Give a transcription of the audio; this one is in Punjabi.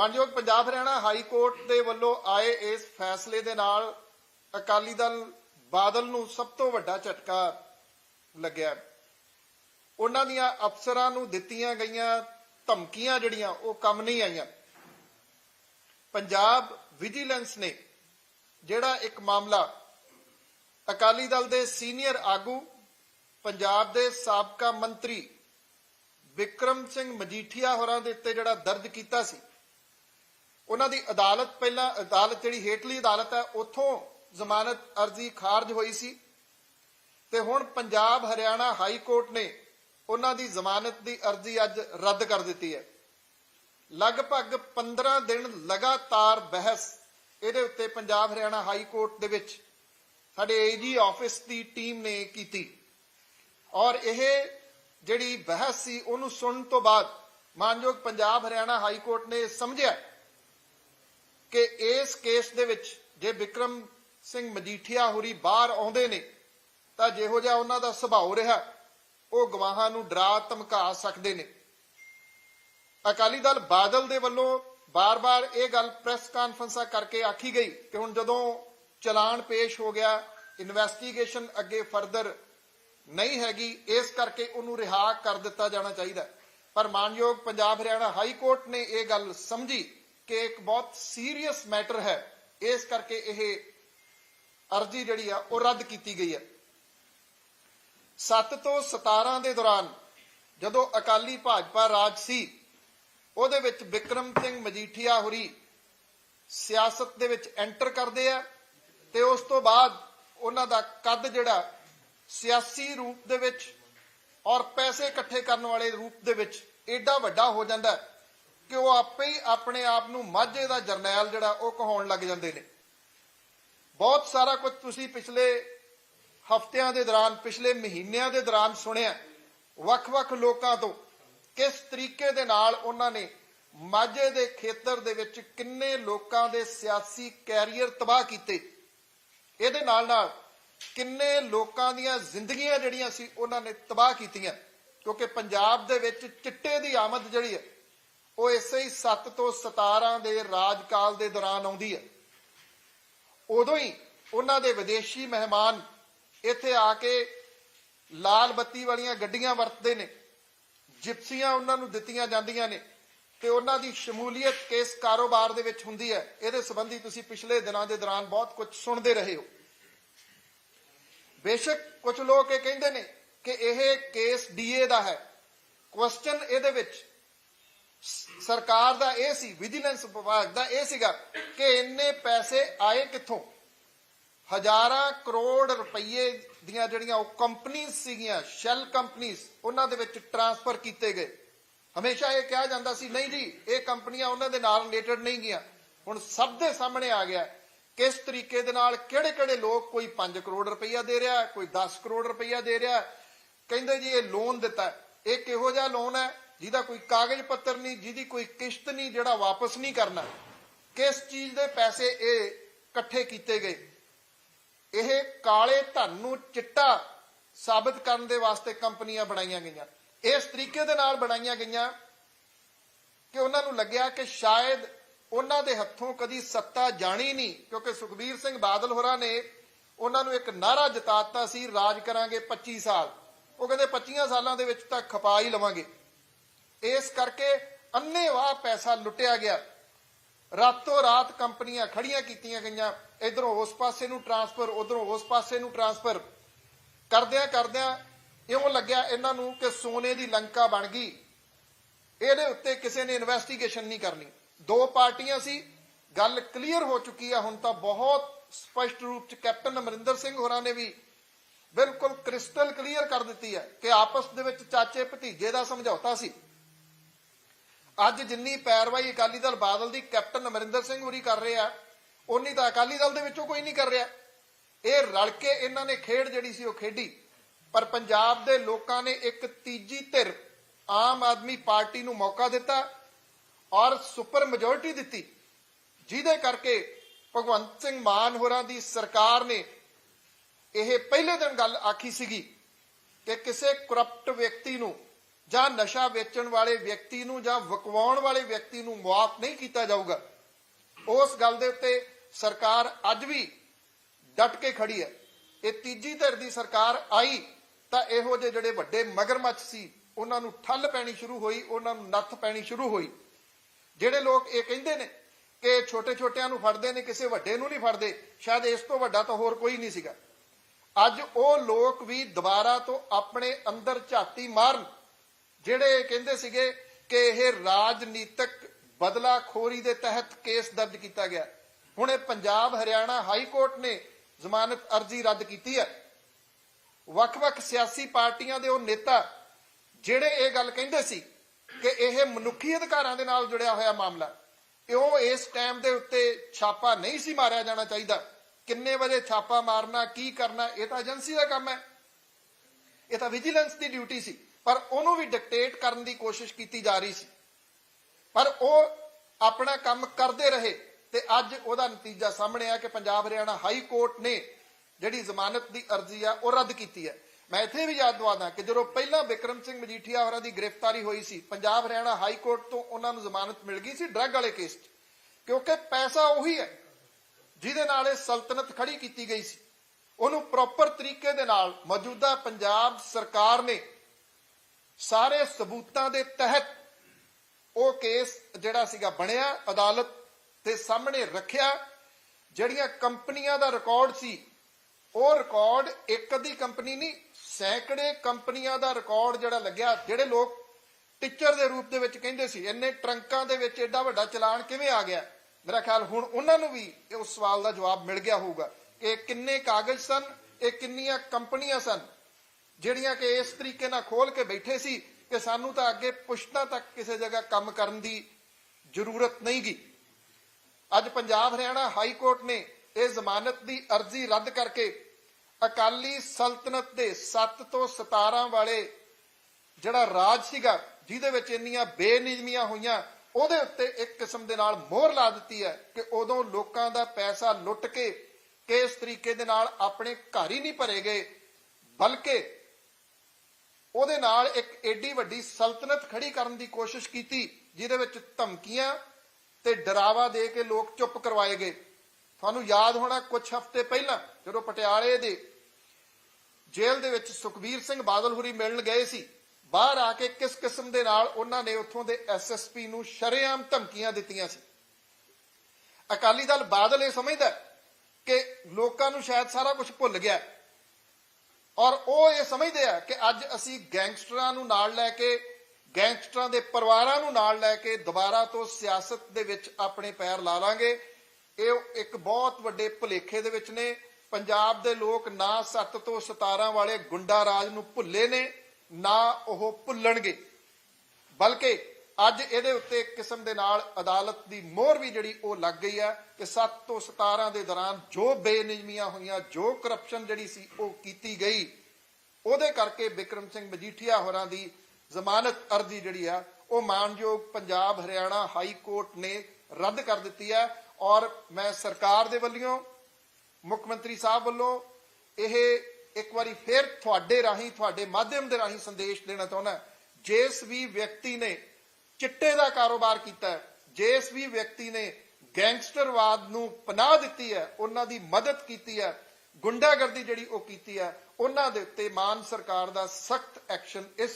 ਮਾਨਯੋਗ ਪੰਜਾਬ ਹਰਿਆਣਾ ਹਾਈ ਕੋਰਟ ਦੇ ਵੱਲੋਂ ਆਏ ਇਸ ਫੈਸਲੇ ਦੇ ਨਾਲ ਅਕਾਲੀ ਦਲ ਬਾਦਲ ਨੂੰ ਸਭ ਤੋਂ ਵੱਡਾ ਝਟਕਾ ਲੱਗਿਆ ਉਹਨਾਂ ਦੀਆਂ ਅਫਸਰਾਂ ਨੂੰ ਦਿੱਤੀਆਂ ਗਈਆਂ ਧਮਕੀਆਂ ਜਿਹੜੀਆਂ, ਉਹ ਕੰਮ ਨਹੀਂ ਆਈਆਂ। ਪੰਜਾਬ ਵਿਜੀਲੈਂਸ ਨੇ ਜਿਹੜਾ ਇੱਕ ਮਾਮਲਾ ਅਕਾਲੀ ਦਲ ਦੇ ਸੀਨੀਅਰ ਆਗੂ, ਪੰਜਾਬ ਦੇ ਸਾਬਕਾ ਮੰਤਰੀ ਵਿਕਰਮ ਸਿੰਘ ਮਜੀਠੀਆ ਹੋਰਾਂ ਦੇ ਉੱਤੇ ਜਿਹੜਾ ਦਰਜ ਕੀਤਾ ਸੀ ਉਹਨਾਂ ਦੀ ਅਦਾਲਤ ਪਹਿਲਾਂ, ਅਦਾਲਤ ਜਿਹੜੀ ਹੇਠਲੀ ਅਦਾਲਤ ਹੈ, ਉੱਥੋਂ ਜ਼ਮਾਨਤ ਅਰਜ਼ੀ ਖਾਰਜ ਹੋਈ ਸੀ। ਤੇ ਹੁਣ ਪੰਜਾਬ, ਹਰਿਆਣਾ ਹਾਈ ਕੋਰਟ ਨੇ ਉਹਨਾਂ ਦੀ ਜ਼ਮਾਨਤ ਦੀ ਅਰਜ਼ੀ ਅੱਜ ਰੱਦ ਕਰ ਦਿੱਤੀ ਹੈ। ਲਗਭਗ 15 ਦਿਨ ਲਗਾਤਾਰ ਬਹਿਸ ਇਹਦੇ ਉੱਤੇ ਪੰਜਾਬ, ਹਰਿਆਣਾ ਹਾਈ ਕੋਰਟ ਦੇ ਵਿੱਚ ਸਾਡੇ ਏਜੀ ਆਫਿਸ ਦੀ ਟੀਮ ਨੇ ਕੀਤੀ। ਔਰ ਇਹ ਜਿਹੜੀ ਬਹਿਸ ਸੀ, ਉਹਨੂੰ ਸੁਣਨ ਤੋਂ ਬਾਅਦ ਮਾਨਯੋਗ ਪੰਜਾਬ, ਹਰਿਆਣਾ ਹਾਈ ਕੋਰਟ ਨੇ ਸਮਝਿਆ ਕਿ ਇਸ ਕੇਸ ਦੇ ਵਿੱਚ ਜੇ ਵਿਕਰਮ ਸਿੰਘ ਮਜੀਠੀਆ ਹੋਰੀ ਬਾਹਰ ਆਉਂਦੇ ਨੇ, ਤਾਂ ਜਿਹੋ ਜਿਹਾ ਉਹਨਾਂ ਦਾ ਸੁਭਾਅ ਰਿਹਾ, ਉਹ ਗਵਾਹਾਂ ਨੂੰ ਡਰਾ ਧਮਕਾ ਸਕਦੇ ਨੇ। ਅਕਾਲੀ ਦਲ ਬਾਦਲ ਦੇ ਵੱਲੋਂ ਬਾਰ-ਬਾਰ ਇਹ ਗੱਲ ਪ੍ਰੈਸ ਕਾਨਫਰੰਸਾਂ ਕਰਕੇ ਆਖੀ ਗਈ ਕਿ ਹੁਣ ਜਦੋਂ ਚਲਾਨ ਪੇਸ਼ ਹੋ ਗਿਆ, ਇਨਵੈਸਟੀਗੇਸ਼ਨ ਅੱਗੇ ਫਰਦਰ ਨਹੀਂ ਹੈਗੀ, ਇਸ ਕਰਕੇ ਉਹਨੂੰ ਰਿਹਾ ਕਰ ਦਿੱਤਾ ਜਾਣਾ ਚਾਹੀਦਾ। ਪਰ ਮਾਨਯੋਗ ਪੰਜਾਬ ਹਰਿਆਣਾ ਹਾਈ ਕੋਰਟ ਨੇ ਇਹ ਗੱਲ ਸਮਝੀ ਕਿ ਇੱਕ ਬਹੁਤ ਸੀਰੀਅਸ ਮੈਟਰ ਹੈ। ਇਸ ਕਰਕੇ ਇਹ ਅਰਜ਼ੀ ਜਿਹੜੀ ਆ, ਉਹ ਰੱਦ ਕੀਤੀ ਗਈ ਹੈ। 7 ਤੋਂ 17 ਦੇ ਦੌਰਾਨ ਜਦੋਂ ਅਕਾਲੀ ਭਾਜਪਾ ਰਾਜ ਸੀ, ਉਹਦੇ ਵਿੱਚ ਵਿਕਰਮ ਸਿੰਘ ਮਜੀਠੀਆ ਹੋਰੀ ਸਿਆਸਤ ਦੇ ਵਿੱਚ ਐਂਟਰ ਕਰਦੇ ਆ ਤੇ ਉਸ ਤੋਂ ਬਾਅਦ ਉਹਨਾਂ ਦਾ ਕੱਦ ਜਿਹੜਾ ਸਿਆਸੀ ਰੂਪ ਦੇ ਵਿੱਚ ਔਰ ਪੈਸੇ ਇਕੱਠੇ ਕਰਨ ਵਾਲੇ ਰੂਪ ਦੇ ਵਿੱਚ ਏਡਾ ਵੱਡਾ ਹੋ ਜਾਂਦਾ ਕਿ ਉਹ ਆਪੇ ਹੀ ਆਪਣੇ ਆਪ ਨੂੰ ਮਾਝੇ ਦਾ ਜਰਨੈਲ ਜਿਹੜਾ ਉਹ ਕਹਾਉਣ ਲੱਗ ਜਾਂਦੇ ਨੇ। ਬਹੁਤ ਸਾਰਾ ਕੁਝ ਤੁਸੀਂ ਪਿਛਲੇ ਹਫ਼ਤਿਆਂ ਦੇ ਦੌਰਾਨ, ਪਿਛਲੇ ਮਹੀਨਿਆਂ ਦੇ ਦੌਰਾਨ ਸੁਣਿਆ। ਵੱਖ-ਵੱਖ ਲੋਕਾਂ ਤੋਂ ਕਿਸ ਤਰੀਕੇ ਦੇ ਨਾਲ ਉਹਨਾਂ ਨੇ ਮਾਝੇ ਦੇ ਖੇਤਰ ਦੇ ਵਿੱਚ ਕਿੰਨੇ ਲੋਕਾਂ ਦੇ ਸਿਆਸੀ ਕੈਰੀਅਰ ਤਬਾਹ ਕੀਤੇ। ਇਹਦੇ ਨਾਲ ਨਾਲ ਕਿੰਨੇ ਲੋਕਾਂ ਦੀਆਂ ਜ਼ਿੰਦਗੀਆਂ ਜਿਹੜੀਆਂ ਸੀ, ਉਹਨਾਂ ਨੇ ਤਬਾਹ ਕੀਤੀਆਂ। ਕਿਉਂਕਿ ਪੰਜਾਬ ਦੇ ਵਿੱਚ ਚਿੱਟੇ ਦੀ ਆਮਦ ਜਿਹੜੀ ਹੈ ਉਹ ਇਸੇ ਹੀ 7 ਤੋਂ 17 ਦੇ ਰਾਜਕਾਲ ਦੇ ਦੌਰਾਨ ਆਉਂਦੀ ਹੈ। ਉਦੋਂ ਹੀ ਉਹਨਾਂ ਦੇ ਵਿਦੇਸ਼ੀ ਮਹਿਮਾਨ ਇੱਥੇ ਆ ਕੇ ਲਾਲ ਬੱਤੀ ਵਾਲੀਆਂ ਗੱਡੀਆਂ ਵਰਤਦੇ ਨੇ। ਜਿਪਸੀਆਂ ਉਹਨਾਂ ਨੂੰ ਦਿੱਤੀਆਂ ਜਾਂਦੀਆਂ ਨੇ ਤੇ ਉਹਨਾਂ ਦੀ ਸ਼ਮੂਲੀਅਤ ਕਿਸ ਕਾਰੋਬਾਰ ਦੇ ਵਿੱਚ ਹੁੰਦੀ ਹੈ। ਇਹਦੇ ਸੰਬੰਧੀ ਤੁਸੀਂ ਪਿਛਲੇ ਦਿਨਾਂ ਦੇ ਦੌਰਾਨ ਬਹੁਤ ਕੁਝ ਸੁਣਦੇ ਰਹੇ ਹੋ। ਬੇਸ਼ੱਕ ਕੁਝ ਲੋਕ ਇਹ ਕਹਿੰਦੇ ਨੇ ਕਿ ਇਹ ਕੇਸ ਡੀਏ ਦਾ ਹੈ। ਕੁਐਸਚਨ ਇਹਦੇ ਵਿੱਚ ਸਰਕਾਰ ਦਾ ਇਹ ਸੀ ਵਿਜੀਲੈਂਸ ਵਿਭਾਗ ਦਾ ਇਹ ਸੀਗਾ ਕਿ ਇੰਨੇ ਪੈਸੇ ਆਏ ਕਿੱਥੋਂ? ਹਜ਼ਾਰਾਂ ਕਰੋੜ ਰੁਪਏ ਦੀਆਂ ਜਿਹੜੀਆਂ ਉਹ ਕੰਪਨੀਆਂ ਸੀਗੀਆਂ ਸ਼ੈਲ ਕੰਪਨੀਆਂ ਉਹਨਾਂ ਦੇ ਵਿੱਚ ਟਰਾਂਸਫਰ ਕੀਤੇ ਗਏ। ਹਮੇਸ਼ਾ ਇਹ ਕਿਹਾ ਜਾਂਦਾ ਸੀ, ਨਹੀਂ ਜੀ, ਇਹ ਕੰਪਨੀਆਂ ਉਹਨਾਂ ਦੇ ਨਾਲ ਰਿਲੇਟਡ ਨਹੀਂ ਗਈਆਂ। ਹੁਣ ਸਭ ਦੇ ਸਾਹਮਣੇ ਆ ਗਿਆ, ਕਿਸ ਤਰੀਕੇ ਦੇ ਨਾਲ ਕਿਹੜੇ ਕਿਹੜੇ ਲੋਕ ਕੋਈ 5 ਕਰੋੜ ਰੁਪਈਆ ਦੇ ਰਿਹਾ, ਕੋਈ 10 ਕਰੋੜ ਰੁਪਈਆ ਦੇ ਰਿਹਾ। ਕਹਿੰਦੇ ਜੀ, ਇਹ ਲੋਨ ਦਿੱਤਾ। ਇਹ ਕਿਹੋ ਜਿਹਾ ਲੋਨ ਹੈ? ਜਿਹਦਾ ਕੋਈ ਕਾਗਜ਼ ਪੱਤਰ ਨਹੀਂ, ਜਿਹਦੀ ਕੋਈ ਕਿਸ਼ਤ ਨਹੀਂ, ਜਿਹੜਾ ਵਾਪਸ ਨਹੀਂ ਕਰਨਾ। ਕਿਸ ਚੀਜ਼ ਦੇ ਪੈਸੇ ਇਹ ਇਕੱਠੇ ਕੀਤੇ ਗਏ? ਇਹ ਕਾਲੇ ਧਨ ਨੂੰ ਚਿੱਟਾ ਸਾਬਤ ਕਰਨ ਦੇ ਵਾਸਤੇ ਕੰਪਨੀਆਂ ਬਣਾਈਆਂ ਗਈਆਂ। ਇਸ ਤਰੀਕੇ ਦੇ ਨਾਲ ਬਣਾਈਆਂ ਗਈਆਂ ਕਿ ਉਹਨਾਂ ਨੂੰ ਲੱਗਿਆ ਕਿ ਸ਼ਾਇਦ ਉਹਨਾਂ ਦੇ ਹੱਥੋਂ ਕਦੀ ਸੱਤਾ ਜਾਣੀ ਨਹੀਂ, ਕਿਉਂਕਿ ਸੁਖਬੀਰ ਸਿੰਘ ਬਾਦਲ ਹੋਰਾਂ ਨੇ ਉਹਨਾਂ ਨੂੰ ਇੱਕ ਨਾਰਾ ਜਿਤਾਤਾ ਸੀ, ਰਾਜ ਕਰਾਂਗੇ 25 ਸਾਲ। ਉਹ ਕਹਿੰਦੇ 25 ਸਾਲਾਂ ਦੇ ਵਿੱਚ ਤਾਂ ਖਪਾ ਹੀ ਲਵਾਂਗੇ। ਇਸ ਕਰਕੇ ਅੰਨੇਵਾਹ ਪੈਸਾ ਲੁੱਟਿਆ ਗਿਆ। ਰਾਤੋਂ ਰਾਤ ਕੰਪਨੀਆਂ ਖੜੀਆਂ ਕੀਤੀਆਂ ਗਈਆਂ। ਇਧਰੋਂ ਉਸ ਪਾਸੇ ਨੂੰ ਟਰਾਂਸਫਰ, ਉਧਰੋਂ ਉਸ ਪਾਸੇ ਨੂੰ ਟਰਾਂਸਫਰ। ਕਰਦਿਆਂ ਕਰਦਿਆਂ ਇਉਂ ਲੱਗਿਆ ਇਹਨਾਂ ਨੂੰ ਕਿ ਸੋਨੇ ਦੀ ਲੰਕਾ ਬਣ ਗਈ। ਇਹਦੇ ਉੱਤੇ ਕਿਸੇ ਨੇ ਇਨਵੈਸਟੀਗੇਸ਼ਨ ਨਹੀਂ ਕਰਨੀ। ਦੋ ਪਾਰਟੀਆਂ ਸੀ। ਗੱਲ ਕਲੀਅਰ ਹੋ ਚੁੱਕੀ ਆ। ਹੁਣ ਤਾਂ ਬਹੁਤ ਸਪਸ਼ਟ ਰੂਪ ਚ ਕੈਪਟਨ ਅਮਰਿੰਦਰ ਸਿੰਘ ਹੋਰਾਂ ਨੇ ਵੀ ਬਿਲਕੁਲ ਕ੍ਰਿਸਟਲ ਕਲੀਅਰ ਕਰ ਦਿੱਤੀ ਹੈ ਕਿ ਆਪਸ ਦੇ ਵਿੱਚ ਚਾਚੇ ਭਤੀਜੇ ਦਾ ਸਮਝੌਤਾ ਸੀ। ਅੱਜ ਜਿੰਨੀ ਪੈਰਵਾਈ ਅਕਾਲੀ ਦਲ ਬਾਦਲ ਦੀ ਕੈਪਟਨ ਅਮਰਿੰਦਰ ਸਿੰਘ ਹੋਰੀ ਕਰ ਰਿਹਾ ਉਨੀ ਤਾਂ ਅਕਾਲੀ ਦਲ ਦੇ ਵਿੱਚੋਂ ਕੋਈ ਨਹੀਂ ਕਰ ਰਿਹਾ। ਇਹ ਰਲ ਕੇ ਇਹਨਾਂ ਨੇ ਖੇਡ ਜਿਹੜੀ ਸੀ ਉਹ ਖੇਡੀ। ਪਰ ਪੰਜਾਬ ਦੇ ਲੋਕਾਂ ਨੇ ਇੱਕ ਤੀਜੀ ਧਿਰ ਆਮ ਆਦਮੀ ਪਾਰਟੀ ਨੂੰ ਮੌਕਾ ਦਿੱਤਾ ਔਰ ਸੁਪਰ ਮੈਜੋਰਿਟੀ ਦਿੱਤੀ, ਜਿਹਦੇ ਕਰਕੇ ਭਗਵੰਤ ਸਿੰਘ ਮਾਨ ਹੋਰਾਂ ਦੀ ਸਰਕਾਰ ਨੇ ਇਹ ਪਹਿਲੇ ਦਿਨ ਗੱਲ ਆਖੀ ਸੀਗੀ ਕਿ ਕਿਸੇ ਕਰਪਟ ਵਿਅਕਤੀ ਨੂੰ ਜਾਂ ਨਸ਼ਾ ਵੇਚਣ ਵਾਲੇ ਵਿਅਕਤੀ ਨੂੰ ਜਾਂ ਵਕਵਾਉਣ ਵਾਲੇ ਵਿਅਕਤੀ ਨੂੰ ਮੁਆਫ ਨਹੀਂ ਕੀਤਾ ਜਾਊਗਾ। ਉਸ ਗੱਲ ਦੇ ਉੱਤੇ ਸਰਕਾਰ ਅੱਜ ਵੀ ਡਟ ਕੇ ਖੜੀ ਹੈ। ਇਹ ਤੀਜੀ ਧਿਰ ਦੀ ਸਰਕਾਰ ਆਈ ਤਾਂ ਇਹੋ ਜਿਹੇ ਜਿਹੜੇ ਵੱਡੇ ਮਗਰਮੱਛ ਸੀ, ਉਹਨਾਂ ਨੂੰ ਠੱਲ ਪੈਣੀ ਸ਼ੁਰੂ ਹੋਈ, ਉਹਨਾਂ ਨੂੰ ਨੱਥ ਪੈਣੀ ਸ਼ੁਰੂ ਹੋਈ। ਜਿਹੜੇ ਲੋਕ ਇਹ ਕਹਿੰਦੇ ਨੇ ਕਿ ਛੋਟੇ ਛੋਟਿਆਂ ਨੂੰ ਫੜਦੇ ਨੇ, ਕਿਸੇ ਵੱਡੇ ਨੂੰ ਨਹੀਂ ਫੜਦੇ, ਸ਼ਾਇਦ ਇਸ ਤੋਂ ਵੱਡਾ ਤਾਂ ਹੋਰ ਕੋਈ ਨਹੀਂ ਸੀਗਾ। ਅੱਜ ਉਹ ਲੋਕ ਵੀ ਦੁਬਾਰਾ ਤੋਂ ਆਪਣੇ ਅੰਦਰ ਝਾਤੀ ਮਾਰਨ ਜਿਹੜੇ ਕਹਿੰਦੇ ਸੀਗੇ ਕਿ ਇਹ ਰਾਜਨੀਤਿਕ ਬਦਲਾਖੋਰੀ ਦੇ ਤਹਿਤ ਕੇਸ ਦਰਜ ਕੀਤਾ ਗਿਆ। ਹੁਣ ਇਹ ਪੰਜਾਬ, ਹਰਿਆਣਾ ਹਾਈ ਕੋਰਟ ਨੇ ਜ਼ਮਾਨਤ ਅਰਜ਼ੀ ਰੱਦ ਕੀਤੀ ਹੈ। ਵੱਖ-ਵੱਖ ਸਿਆਸੀ ਪਾਰਟੀਆਂ ਦੇ ਉਹ ਨੇਤਾ ਜਿਹੜੇ ਇਹ ਗੱਲ ਕਹਿੰਦੇ ਸੀ ਕਿ ਇਹ ਮਨੁੱਖੀ ਅਧਿਕਾਰਾਂ ਦੇ ਨਾਲ ਜੁੜਿਆ ਹੋਇਆ ਮਾਮਲਾ ਕਿਉਂ ਇਸ ਟਾਈਮ ਦੇ ਉੱਤੇ ਛਾਪਾ ਨਹੀਂ ਸੀ ਮਾਰਿਆ ਜਾਣਾ ਚਾਹੀਦਾ। ਕਿੰਨੇ ਵਜੇ ਛਾਪਾ ਮਾਰਨਾ, ਕੀ ਕਰਨਾ, ਇਹ ਤਾਂ ਏਜੰਸੀ ਦਾ ਕੰਮ ਹੈ। ਇਹ ਤਾਂ ਵਿਜੀਲੈਂਸ ਦੀ ਡਿਊਟੀ ਸੀ। ਪਰ ਉਹਨੂੰ ਵੀ ਡਿਕਟੇਟ ਕਰਨ ਦੀ ਕੋਸ਼ਿਸ਼ ਕੀਤੀ ਜਾ ਰਹੀ ਸੀ। ਪਰ ਉਹ ਆਪਣਾ ਕੰਮ ਕਰਦੇ ਰਹੇ ਤੇ ਅੱਜ ਉਹਦਾ ਨਤੀਜਾ ਸਾਹਮਣੇ ਆ ਕਿ ਪੰਜਾਬ ਹਰਿਆਣਾ ਹਾਈ ਕੋਰਟ ਨੇ ਜਿਹੜੀ ਜ਼ਮਾਨਤ ਦੀ ਅਰਜ਼ੀ ਆ, ਉਹ ਰੱਦ ਕੀਤੀ ਹੈ। ਮੈਂ ਇੱਥੇ ਵੀ ਯਾਦ ਦਵਾਦਾ ਕਿ ਜਦੋਂ ਪਹਿਲਾਂ ਵਿਕਰਮ ਸਿੰਘ ਮਜੀਠੀਆ ਹੋਰਾਂ ਦੀ ਗ੍ਰਿਫਤਾਰੀ ਹੋਈ ਸੀ, ਪੰਜਾਬ ਹਰਿਆਣਾ ਹਾਈ ਕੋਰਟ ਤੋਂ ਉਹਨਾਂ ਨੂੰ ਜ਼ਮਾਨਤ ਮਿਲ ਗਈ ਸੀ ਡਰੱਗ ਵਾਲੇ ਕੇਸ 'ਚ। ਕਿਉਂਕਿ ਪੈਸਾ ਉਹੀ ਹੈ ਜਿਹਦੇ ਨਾਲ ਇਹ ਸਲਤਨਤ ਖੜੀ ਕੀਤੀ ਗਈ ਸੀ। ਉਹਨੂੰ ਪ੍ਰੋਪਰ ਤਰੀਕੇ ਦੇ ਨਾਲ ਮੌਜੂਦਾ ਪੰਜਾਬ ਸਰਕਾਰ ਨੇ ਸਾਰੇ ਸਬੂਤਾਂ ਦੇ ਤਹਿਤ ਉਹ ਕੇਸ ਜਿਹੜਾ ਸੀਗਾ ਬਣਿਆ, ਅਦਾਲਤ ਦੇ ਸਾਹਮਣੇ ਰੱਖਿਆ, ਜਿਹੜੀਆਂ ਕੰਪਨੀਆਂ ਦਾ ਰਿਕਾਰਡ ਸੀ, ਉਹ ਰਿਕਾਰਡ ਇੱਕ ਅੱਧੀ ਕੰਪਨੀ ਨਹੀਂ, ਸੈਂਕੜੇ ਕੰਪਨੀਆਂ ਦਾ ਰਿਕਾਰਡ ਜਿਹੜਾ ਲੱਗਿਆ, ਜਿਹੜੇ ਲੋਕ ਟੀਚਰ ਦੇ ਰੂਪ ਦੇ ਵਿੱਚ ਕਹਿੰਦੇ ਸੀ, ਇੰਨੇ ਟਰੰਕਾਂ ਦੇ ਵਿੱਚ ਐਡਾ ਵੱਡਾ ਚਲਾਨ ਕਿਵੇਂ ਆ ਗਿਆ? ਮੇਰਾ ਖਿਆਲ ਹੁਣ ਉਹਨਾਂ ਨੂੰ ਵੀ ਉਸ ਸਵਾਲ ਦਾ ਜਵਾਬ ਮਿਲ ਗਿਆ ਹੋਊਗਾ ਕਿ ਇਹ ਕਿੰਨੇ ਕਾਗਜ਼ ਸਨ, ਇਹ ਕਿੰਨੀਆਂ ਕੰਪਨੀਆਂ ਸਨ? ਜਿਹੜੀਆਂ ਕਿ ਇਸ ਤਰੀਕੇ ਨਾਲ ਖੋਲ ਕੇ ਬੈਠੇ ਸੀ ਕਿ ਸਾਨੂੰ ਤਾਂ ਅੱਗੇ ਪੁਸ਼ਤਾਂ ਤੱਕ ਕਿਸੇ ਜਗ੍ਹਾ ਕੰਮ ਕਰਨ ਦੀ ਜ਼ਰੂਰਤ ਨਹੀਂ ਅੱਜ ਪੰਜਾਬ ਹਰਿਆਣਾ ਹਾਈ ਕੋਰਟ ਨੇ ਇਹ ਜ਼ਮਾਨਤ ਦੀ ਅਰਜ਼ੀ ਰੱਦ ਕਰਕੇ ਅਕਾਲੀ ਸਲਤਨਤ ਦੇ 7 ਤੋਂ 17 ਵਾਲੇ ਜਿਹੜਾ ਰਾਜ ਸੀਗਾ, ਜਿਹਦੇ ਵਿੱਚ ਇੰਨੀਆਂ ਬੇਨਿਯਮੀਆਂ ਹੋਈਆਂ, ਉਹਦੇ ਉੱਤੇ ਇੱਕ ਕਿਸਮ ਦੇ ਨਾਲ ਮੋਹਰ ਲਾ ਦਿੱਤੀ ਹੈ ਕਿ ਉਦੋਂ ਲੋਕਾਂ ਦਾ ਪੈਸਾ ਲੁੱਟ ਕੇ ਕਿਸ ਤਰੀਕੇ ਦੇ ਨਾਲ ਆਪਣੇ ਘਰ ਹੀ ਨਹੀਂ ਭਰੇ ਗਏ, ਬਲਕਿ ਉਹਦੇ ਨਾਲ ਇੱਕ ਏਡੀ ਵੱਡੀ ਸਲਤਨਤ ਖੜੀ ਕਰਨ ਦੀ ਕੋਸ਼ਿਸ਼ ਕੀਤੀ, ਜਿਹਦੇ ਵਿੱਚ ਧਮਕੀਆਂ ਤੇ ਡਰਾਵਾ ਦੇ ਕੇ ਲੋਕ ਚੁੱਪ ਕਰਵਾਏ ਗਏ। ਤੁਹਾਨੂੰ ਯਾਦ ਹੋਣਾ ਕੁਝ ਹਫ਼ਤੇ ਪਹਿਲਾਂ, ਜਦੋਂ ਪਟਿਆਲੇ ਦੇ ਜੇਲ੍ਹ ਦੇ ਵਿੱਚ ਸੁਖਬੀਰ ਸਿੰਘ ਬਾਦਲ ਹੁਰੀ ਮਿਲਣ ਗਏ ਸੀ, ਬਾਹਰ ਆ ਕੇ ਕਿਸ ਕਿਸਮ ਦੇ ਨਾਲ ਉਹਨਾਂ ਨੇ ਉੱਥੋਂ ਦੇ ਐਸਐਸਪੀ ਨੂੰ ਸ਼ਰੇਆਮ ਧਮਕੀਆਂ ਦਿੱਤੀਆਂ ਸੀ। ਅਕਾਲੀ ਦਲ ਬਾਦਲ ਇਹ ਸਮਝਦਾ ਕਿ ਲੋਕਾਂ ਨੂੰ ਸ਼ਾਇਦ ਸਾਰਾ ਕੁਝ ਭੁੱਲ ਗਿਆ ਔਰ ਉਹ ਇਹ ਸਮਝਦੇ ਆ ਕਿ ਅੱਜ ਅਸੀਂ ਗੈਂਗਸਟਰਾਂ ਨੂੰ ਨਾਲ ਲੈ ਕੇ, ਗੈਂਗਸਟਰਾਂ ਦੇ ਪਰਿਵਾਰਾਂ ਨੂੰ ਨਾਲ ਲੈ ਕੇ ਦੁਬਾਰਾ ਤੋਂ ਸਿਆਸਤ ਦੇ ਵਿੱਚ ਆਪਣੇ ਪੈਰ ਲਾ ਲਾਂਗੇ। ਇਹ ਇੱਕ ਬਹੁਤ ਵੱਡੇ ਭੁਲੇਖੇ ਦੇ ਵਿੱਚ ਨੇ। ਪੰਜਾਬ ਦੇ ਲੋਕ ਨਾ 7 ਤੋਂ 17 ਵਾਲੇ ਗੁੰਡਾ ਰਾਜ ਨੂੰ ਭੁੱਲੇ ਨੇ, ਨਾ ਉਹ ਭੁੱਲਣਗੇ। ਬਲਕਿ ਅੱਜ ਇਹਦੇ ਉੱਤੇ ਕਿਸਮ ਦੇ ਨਾਲ ਅਦਾਲਤ ਦੀ ਮੋਹਰ ਵੀ ਜਿਹੜੀ ਉਹ ਲੱਗ ਗਈ ਹੈ ਕਿ 7 ਤੋਂ 17 ਦੇ ਦੌਰਾਨ ਜੋ ਬੇਨਿਯਮੀਆਂ ਹੋਈਆਂ, ਜੋ ਕਰਪਸ਼ਨ ਜਿਹੜੀ ਸੀ ਉਹ ਕੀਤੀ ਗਈ, ਉਹਦੇ ਕਰਕੇ ਵਿਕਰਮ ਸਿੰਘ ਮਜੀਠੀਆ ਹੋਰਾਂ ਦੀ ਜ਼ਮਾਨਤ ਅਰਜ਼ੀ ਜਿਹੜੀ ਆ, ਉਹ ਮਾਨਯੋਗ ਪੰਜਾਬ ਹਰਿਆਣਾ ਹਾਈ ਕੋਰਟ ਨੇ ਰੱਦ ਕਰ ਦਿੱਤੀ ਹੈ ਔਰ ਮੈਂ ਸਰਕਾਰ ਦੇ ਵੱਲੋਂ, ਮੁੱਖ ਮੰਤਰੀ ਸਾਹਿਬ ਵੱਲੋਂ ਇਹ ਇੱਕ ਵਾਰੀ ਫਿਰ ਤੁਹਾਡੇ ਰਾਹੀਂ, ਤੁਹਾਡੇ ਮਾਧਿਅਮ ਦੇ ਰਾਹੀਂ ਸੰਦੇਸ਼ ਦੇਣਾ ਚਾਹੁੰਦਾ। ਜਿਸ ਵੀ ਵਿਅਕਤੀ ਨੇ ਚਿੱਟੇ ਦਾ ਕਾਰੋਬਾਰ ਕੀਤਾ ਹੈ, ਜਿਸ ਵੀ ਵਿਅਕਤੀ ਨੇ ਗੈਂਗਸਟਰਵਾਦ ਨੂੰ ਪਨਾਹ ਦਿੱਤੀ ਹੈ ਉਹਨਾਂ ਦੀ ਮਦਦ ਕੀਤੀ ਹੈ ਗੁੰਡਾਗਰਦੀ ਜਿਹੜੀ ਉਹ ਕੀਤੀ ਹੈ ਉਹਨਾਂ ਦੇ ਉੱਤੇ ਮਾਨ ਸਰਕਾਰ ਦਾ ਸਖਤ ਐਕਸ਼ਨ ਇਸ